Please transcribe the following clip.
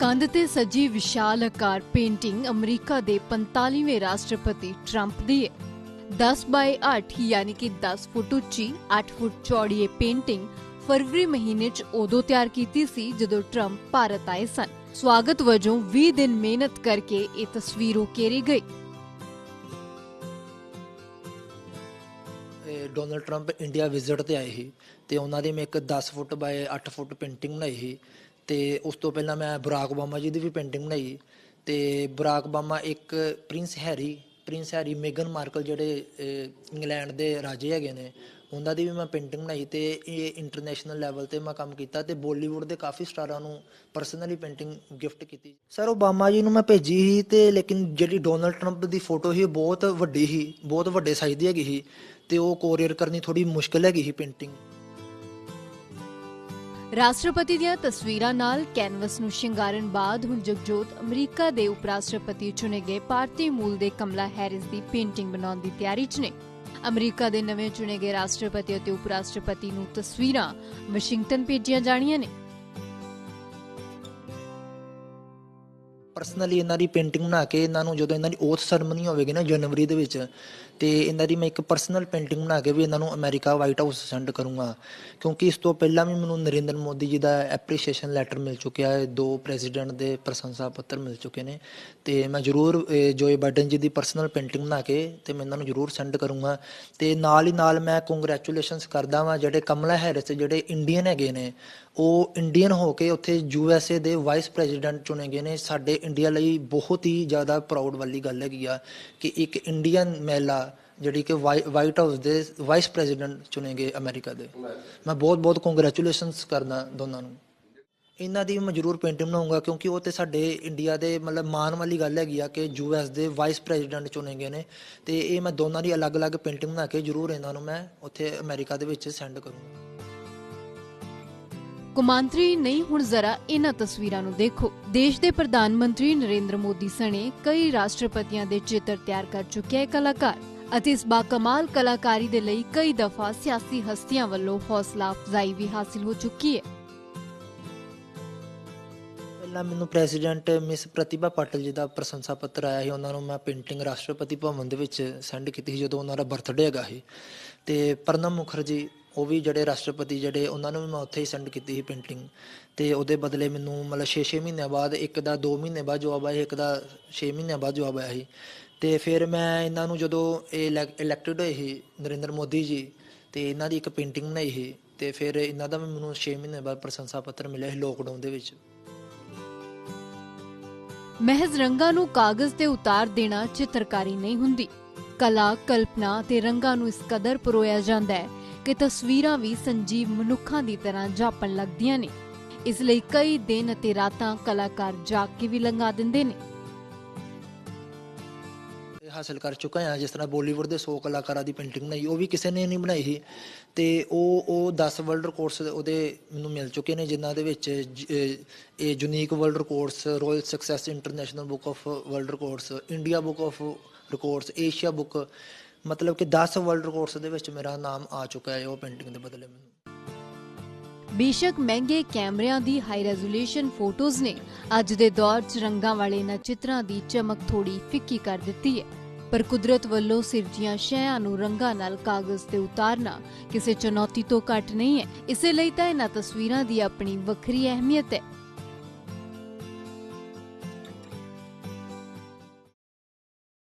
ਕੰਧ ਤੇ ਸਜੀ ਵਿਸ਼ਾਲ ਆਕਾਰ ਪੇਂਟਿੰਗ ਅਮਰੀਕਾ ਦੇ 45ਵੇਂ ਰਾਸ਼ਟਰਪਤੀ ਟਰੰਪ ਦੀ ਹੈ। 10/8 ਯਾਨੀ ਕਿ 10 ਫੁੱਟ ਉੱਚੀ 8 ਫੁੱਟ ਚੌੜੀ ਇਹ ਪੇਂਟਿੰਗ ਫਰਵਰੀ ਮਹੀਨੇ 'ਚ ਉਦੋਂ ਤਿਆਰ ਕੀਤੀ ਸੀ ਜਦੋਂ ਟਰੰਪ ਭਾਰਤ ਆਏ ਸਨ। ਸਵਾਗਤ ਵਜੋਂ 20 ਦਿਨ ਮਿਹਨਤ ਕਰਕੇ ਇਹ ਤਸਵੀਰ ਉਕੇਰੀ ਗਈ। ਡੋਨਲਡ ਟਰੰਪ ਇੰਡੀਆ ਵਿਜ਼ਿਟ ਤੇ ਆਏ ਸੀ ਤੇ ਉਹਨਾਂ ਦੀ ਮੈਂ ਇੱਕ 10 ਫੁੱਟ ਬਾਏ 8 ਫੁੱਟ ਪੇਂਟਿੰਗ ਬਣਾਈ ਸੀ। ਤੇ ਉਸ ਤੋਂ ਪਹਿਲਾਂ ਮੈਂ ਬਰਾਕ ਓਬਾਮਾ ਜੀ ਦੀ ਵੀ ਪੇਂਟਿੰਗ ਬਣਾਈ। ਤੇ ਬਰਾਕ ਓਬਾਮਾ ਇੱਕ ਪ੍ਰਿੰਸ ਹੈਰੀ ਪ੍ਰਿੰਸ ਹੈਰੀ ਮੇਗਨ ਮਾਰਕਲ ਜਿਹੜੇ ਇੰਗਲੈਂਡ ਦੇ ਰਾਜੇ ਹੈਗੇ ਨੇ, ਉਹਨਾਂ ਦੀ ਵੀ ਮੈਂ ਪੇਂਟਿੰਗ ਬਣਾਈ ਤੇ ਇਹ ਇੰਟਰਨੈਸ਼ਨਲ ਲੈਵਲ ਤੇ ਮੈਂ ਕੰਮ ਕੀਤਾ ਤੇ ਬਾਲੀਵੁੱਡ ਦੇ ਕਾਫੀ ਸਟਾਰਾਂ ਨੂੰ ਪਰਸਨਲੀ ਪੇਂਟਿੰਗ ਗਿਫਟ ਕੀਤੀ। ਸਰ, ਓਬਾਮਾ ਜੀ ਨੂੰ ਮੈਂ ਭੇਜੀ ਸੀ ਤੇ ਲੇਕਿਨ ਜਿਹੜੀ ਡੋਨਲਡ ਟਰੰਪ ਦੀ ਫੋਟੋ ਸੀ, ਉਹ ਬਹੁਤ ਵੱਡੀ ਸੀ, ਬਹੁਤ ਵੱਡੇ ਸਾਈਜ਼ ਦੀ ਹੈਗੀ ਸੀ ਤੇ ਉਹ ਕੋਰੀਅਰ ਕਰਨੀ ਥੋੜੀ ਮੁਸ਼ਕਲ ਹੈਗੀ ਸੀ ਪੇਂਟਿੰਗ। ਰਾਸ਼ਟਰਪਤੀ ਦੀਆਂ ਤਸਵੀਰਾਂ ਨਾਲ ਕੈਨਵਸ ਨੂੰ ਸ਼ਿੰਗਾਰਨ ਬਾਅਦ ਹੁਣ ਜਗਜੋਤ ਅਮਰੀਕਾ ਦੇ ਉਪ ਰਾਸ਼ਟਰਪਤੀ ਚੁਣੇ ਗਏ ਭਾਰਤੀ ਮੂਲ ਦੇ ਕਮਲਾ ਹੈਰਿਸ ਦੀ ਪੇਂਟਿੰਗ ਬਣਾਉਣ ਦੀ ਤਿਆਰੀ 'ਚ ਨੇ। ਅਮਰੀਕਾ ਦੇ ਨਵੇਂ ਚੁਣੇ ਗਏ ਰਾਸ਼ਟਰਪਤੀ ਅਤੇ ਉਪ ਰਾਸ਼ਟਰਪਤੀ ਨੂੰ ਤਸਵੀਰਾਂ ਵਾਸ਼ਿੰਗਟਨ ਭੇਜੀਆਂ ਜਾਣੀਆਂ ਨੇ। ਪਰਸਨਲੀ ਇਹਨਾਂ ਦੀ ਪੇਂਟਿੰਗ ਬਣਾ ਕੇ ਇਹਨਾਂ ਨੂੰ ਜਦੋਂ ਇਹਨਾਂ ਦੀ ਓਥ ਸਰਮਨੀ ਹੋਵੇਗੀ ਨਾ ਜਨਵਰੀ ਦੇ ਵਿੱਚ, ਤੇ ਇਹਨਾਂ ਦੀ ਮੈਂ ਇੱਕ ਪਰਸਨਲ ਪੇਂਟਿੰਗ ਬਣਾ ਕੇ ਵੀ ਇਹਨਾਂ ਨੂੰ ਅਮਰੀਕਾ ਵਾਈਟ ਹਾਊਸ ਸੈਂਡ ਕਰੂੰਗਾ। ਕਿਉਂਕਿ ਇਸ ਤੋਂ ਪਹਿਲਾਂ ਵੀ ਮੈਨੂੰ ਨਰਿੰਦਰ ਮੋਦੀ ਜੀ ਦਾ ਐਪਰੀਸ਼ੀਏਸ਼ਨ ਲੈਟਰ ਮਿਲ ਚੁੱਕਿਆ ਹੈ, ਦੋ ਪ੍ਰੈਜ਼ੀਡੈਂਟ ਦੇ ਪ੍ਰਸ਼ੰਸਾ ਪੱਤਰ ਮਿਲ ਚੁੱਕੇ ਨੇ, ਤੇ ਮੈਂ ਜ਼ਰੂਰ ਜੋਏ ਬਾਈਡਨ ਜੀ ਦੀ ਪਰਸਨਲ ਪੇਂਟਿੰਗ ਬਣਾ ਕੇ ਤੇ ਮੈਂ ਇਹਨਾਂ ਨੂੰ ਜ਼ਰੂਰ ਸੈਂਡ ਕਰੂੰਗਾ। ਤੇ ਨਾਲ ਹੀ ਨਾਲ ਮੈਂ ਕੰਗ੍ਰੈਚੁਲੇਸ਼ਨਸ ਕਰਦਾ ਵਾਂ ਜਿਹੜੇ ਕਮਲਾ ਹੈਰਿਸ ਜਿਹੜੇ ਇੰਡੀਅਨ ਹੈਗੇ ਨੇ ਉਹ ਇੰਡੀਅਨ ਹੋ ਕੇ ਉੱਥੇ ਯੂ ਐਸ ਏ ਦੇ ਵਾਈਸ ਪ੍ਰੈਜ਼ੀਡੈਂਟ ਚੁਣੇ ਗਏ ਨੇ। ਸਾਡੇ ਇੰਡੀਆ ਲਈ ਬਹੁਤ ਹੀ ਜ਼ਿਆਦਾ ਪ੍ਰਾਊਡ ਵਾਲੀ ਗੱਲ ਹੈਗੀ ਆ ਕਿ ਇੱਕ ਇੰਡੀਅਨ ਮਹਿਲਾ ਜਿਹੜੀ ਕਿ ਵਾਈਟ ਹਾਊਸ ਦੇ ਵਾਈਸ ਪ੍ਰੈਜ਼ੀਡੈਂਟ ਚੁਣੇ ਗਏ ਅਮਰੀਕਾ ਦੇ। ਮੈਂ ਬਹੁਤ ਬਹੁਤ ਕੰਗ੍ਰੈਚੁਲੇਸ਼ਨਸ ਕਰਦਾ ਦੋਨਾਂ ਨੂੰ। ਇਹਨਾਂ ਦੀ ਮੈਂ ਜ਼ਰੂਰ ਪੇਂਟਿੰਗ ਬਣਾਉਂਗਾ ਕਿਉਂਕਿ ਉਹ ਤੇ ਸਾਡੇ ਇੰਡੀਆ ਦੇ ਮਤਲਬ ਮਾਣ ਵਾਲੀ ਗੱਲ ਹੈਗੀ ਆ ਕਿ ਯੂ ਐਸ ਦੇ ਵਾਈਸ ਪ੍ਰੈਜ਼ੀਡੈਂਟ ਚੁਣੇ ਗਏ ਨੇ। ਤੇ ਇਹ ਮੈਂ ਦੋਨਾਂ ਦੀ ਅਲੱਗ-ਅਲੱਗ ਪੇਂਟਿੰਗ ਬਣਾ ਕੇ ਜ਼ਰੂਰ ਇਹਨਾਂ ਨੂੰ ਮੈਂ ਉੱਥੇ ਅਮਰੀਕਾ ਦੇ ਵਿੱਚ ਸੈਂਡ ਕਰੂੰਗਾ। ਕੁਮਾਂਤਰੀ ਨਹੀਂ, ਹੁਣ ਜ਼ਰਾ ਇਹਨਾਂ ਤਸਵੀਰਾਂ ਨੂੰ ਦੇਖੋ। ਦੇਸ਼ ਦੇ ਪ੍ਰਧਾਨ ਮੰਤਰੀ ਨਰਿੰਦਰ ਮੋਦੀ ਸਣੇ ਕਈ ਰਾਸ਼ਟਰਪਤੀਆਂ ਦੇ ਚਿੱਤਰ ਤਿਆਰ ਕਰ ਚੁੱਕਿਆ ਹੈ ਕਲਾਕਾਰ ਅਤੇ ਇਸ ਬਾਕਮਾਲ ਕਲਾਕਾਰੀ ਦੇ ਲਈ ਕਈ ਦਫਾ ਸਿਆਸੀ ਹਸਤੀਆਂ ਵੱਲੋਂ ਹੌਸਲਾ ਅਫਜ਼ਾਈ ਵੀ ਹਾਸਿਲ ਹੋ ਚੁੱਕੀ ਹੈ। ਪਹਿਲਾਂ ਮੈਨੂੰ ਪ੍ਰੈਜ਼ੀਡੈਂਟ ਮਿਸ ਪ੍ਰਤਿਭਾ ਪਾਟਿਲ ਜੀ ਦਾ ਪ੍ਰਸ਼ੰਸਾ ਪੱਤਰ ਆਇਆ ਸੀ। ਉਹਨਾਂ ਨੂੰ ਮੈਂ ਪੇਂਟਿੰਗ ਰਾਸ਼ਟਰਪਤੀ ਭਵਨ ਦੇ ਵਿੱਚ ਸੈਂਡ ਕੀਤੀ ਸੀ ਜਦੋਂ ਉਹਨਾਂ ਦਾ ਬਰਥਡੇ ਹੈਗਾ ਸੀ। ਤੇ ਪ੍ਰਣਬ ਮੁਖਰਜੀ ਉਹ ਵੀ ਜਿਹੜੇ ਰਾਸ਼ਟਰਪਤੀ ਜਿਹੜੇ, ਉਹਨਾਂ ਨੂੰ ਵੀ ਮੈਂ ਉੱਥੇ ਹੀ ਸੈਂਡ ਕੀਤੀ ਸੀ ਪੇਂਟਿੰਗ ਤੇ ਉਹਦੇ ਬਦਲੇ ਮੈਨੂੰ ਮਤਲਬ 6-6 ਮਹੀਨਿਆਂ ਬਾਅਦ, ਇੱਕ ਦਾ 2 ਮਹੀਨੇ ਬਾਅਦ ਜਵਾਬ ਆਇਆ ਇੱਕ ਦਾ 6 ਮਹੀਨਿਆਂ ਬਾਅਦ ਜਵਾਬ ਆਇਆ ਸੀ। ਤੇ ਫਿਰ ਮੈਂ ਇਹਨਾਂ ਨੂੰ ਜਦੋਂ ਇਹ ਇਲੈਕਟਡ ਹੋਏ ਸੀ, ਨਰਿੰਦਰ ਮੋਦੀ ਜੀ, ਤੇ ਇਹਨਾਂ ਦੀ ਇੱਕ ਪੇਂਟਿੰਗ ਬਣਾਈ ਸੀ, ਤੇ ਫਿਰ ਇਹਨਾਂ ਦਾ ਵੀ ਮੈਨੂੰ 6 ਮਹੀਨੇ ਬਾਅਦ ਪ੍ਰਸ਼ੰਸਾ ਪੱਤਰ ਮਿਲਿਆ ਸੀ ਲੋਕਡਾਊਨ ਦੇ ਵਿੱਚ। ਮਹਿਜ਼ ਰੰਗਾਂ ਨੂੰ ਕਾਗਜ਼ ਤੇ ਉਤਾਰ ਦੇਣਾ ਚਿੱਤਰਕਾਰੀ ਨਹੀਂ ਹੁੰਦੀ। ਕਲਾ, ਕਲਪਨਾ ਤੇ ਰੰਗਾਂ ਨੂੰ ਇਸ ਕਦਰ ਪਰੋਇਆ ਜਾਂਦਾ ਹੈ। ਕਿ ਤਸਵੀਰਾਂ ਵੀ ਸੰਜੀਵ ਮਨੁੱਖਾਂ ਦੀ ਤਰ੍ਹਾਂ ਜਾਪਣ ਲੱਗਦੀਆਂ ਨੇ। ਇਸ ਲਈ ਕਈ ਦਿਨ ਅਤੇ ਰਾਤਾਂ ਕਲਾਕਾਰ ਜਾਗ ਕੇ ਵੀ ਲੰਘਾ ਦਿੰਦੇ ਨੇ। ਹਾਸਲ ਕਰ ਚੁੱਕਾ ਹਾਂ, ਜਿਸ ਤਰ੍ਹਾਂ ਬਾਲੀਵੁੱਡ ਦੇ 100 ਕਲਾਕਾਰਾਂ ਦੀ ਪੇਂਟਿੰਗ ਬਣਾਈ, ਉਹ ਵੀ ਕਿਸੇ ਨੇ ਨਹੀਂ ਬਣਾਈ ਸੀ। ਤੇ ਉਹ ਉਹ 10 ਵਰਲਡ ਰਿਕਾਰਡਸ ਉਹਦੇ ਮੈਨੂੰ ਮਿਲ ਚੁੱਕੇ ਨੇ, ਜਿਨ੍ਹਾਂ ਦੇ ਵਿੱਚ ਇਹ unique world records royal success international book of world records India book of records Asia book ਮਤਲਬ ਕਿ 10 ਵਰਲਡ ਰਿਕਾਰਡਸ ਦੇ ਵਿੱਚ ਮੇਰਾ ਨਾਮ ਆ ਚੁੱਕਾ ਹੈ, ਉਹ ਪੇਂਟਿੰਗ ਦੇ ਬਦਲੇ ਮੈਨੂੰ। ਬੇਸ਼ੱਕ ਮਹਿੰਗੇ ਕੈਮਰਿਆਂ ਦੀ ਹਾਈ ਰੈਜ਼ੋਲੂਸ਼ਨ ਫੋਟੋਜ਼ ਨੇ ਅੱਜ ਦੇ ਦੌਰ 'ਚ ਰੰਗਾਂ ਵਾਲੇ ਇਹਨਾਂ ਚਿੱਤਰਾਂ ਦੀ ਚਮਕ ਥੋੜੀ ਫਿੱਕੀ ਕਰ ਦਿੱਤੀ ਹੈ। ਪਰ ਕੁਦਰਤ ਵੱਲੋਂ ਸਿਰਜੀਆਂ ਸ਼ੈਆਂ ਨੂੰ ਰੰਗਾਂ ਨਾਲ ਕਾਗਜ਼ ਤੇ ਉਤਾਰਨਾ ਕਿਸੇ ਚੁਣੌਤੀ ਤੋਂ ਘੱਟ ਨਹੀਂ ਹੈ। ਇਸੇ ਲਈ ਤਾਂ ਇਹਨਾਂ ਤਸਵੀਰਾਂ ਦੀ ਆਪਣੀ ਵੱਖਰੀ ਅਹਿਮੀਅਤ ਹੈ।